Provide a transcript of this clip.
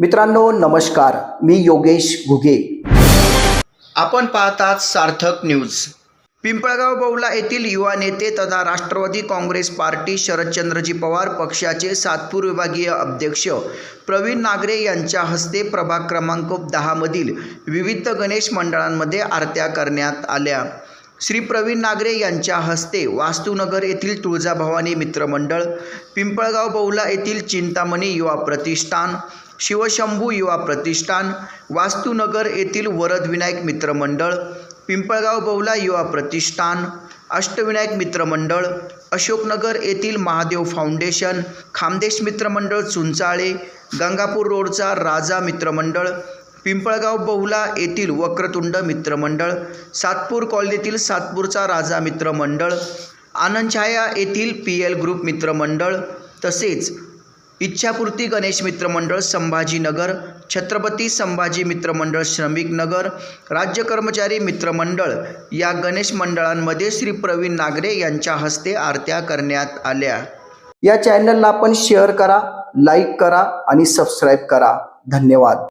मित्रांनो नमस्कार. मी योगेश घुगे. आपण पाहतात सार्थक न्यूज. पिंपळगाव बौला येथील युवा नेते तथा राष्ट्रवादी काँग्रेस पार्टी शरदचंद्रजी पवार पक्षाचे सातपूर विभागीय अध्यक्ष प्रवीण नागरे यांच्या हस्ते प्रभाग क्रमांक दहामधील विविध गणेश मंडळांमध्ये आरत्या करण्यात आल्या. श्री प्रवीण नागरे यांच्या हस्ते वास्तुनगर येथील तुळजाभवानी मित्रमंडळ पिंपळगाव बौला येथील चिंतामणी युवा प्रतिष्ठान शिवशंभू युवा प्रतिष्ठान वास्तुनगर येथील वरदविनायक मित्रमंडळ पिंपळगाव बौला युवा प्रतिष्ठान अष्टविनायक मित्रमंडळ अशोकनगर येथील महादेव फाउंडेशन खामदेश मित्रमंडळ चुंचाळे गंगापूर रोडचा राजा मित्रमंडळ पिंपळगाव बहुला येथील वक्रतुंड मित्रमंडळ सातपूर कॉलनीतील सातपूरचा राजा मित्रमंडळ आनंदछाया येथील पी एल ग्रुप मित्रमंडळ तसेच इच्छापूर्ती गणेश मित्रमंडळ संभाजीनगर छत्रपती संभाजी मित्रमंडळ श्रमिक नगर राज्य कर्मचारी मित्रमंडळ या गणेश मंडळांमध्ये श्री प्रवीण नागरे यांच्या हस्ते आरत्या करण्यात आल्या. या चॅनलला आपण शेअर करा लाईक करा आणि सबस्क्राईब करा. धन्यवाद.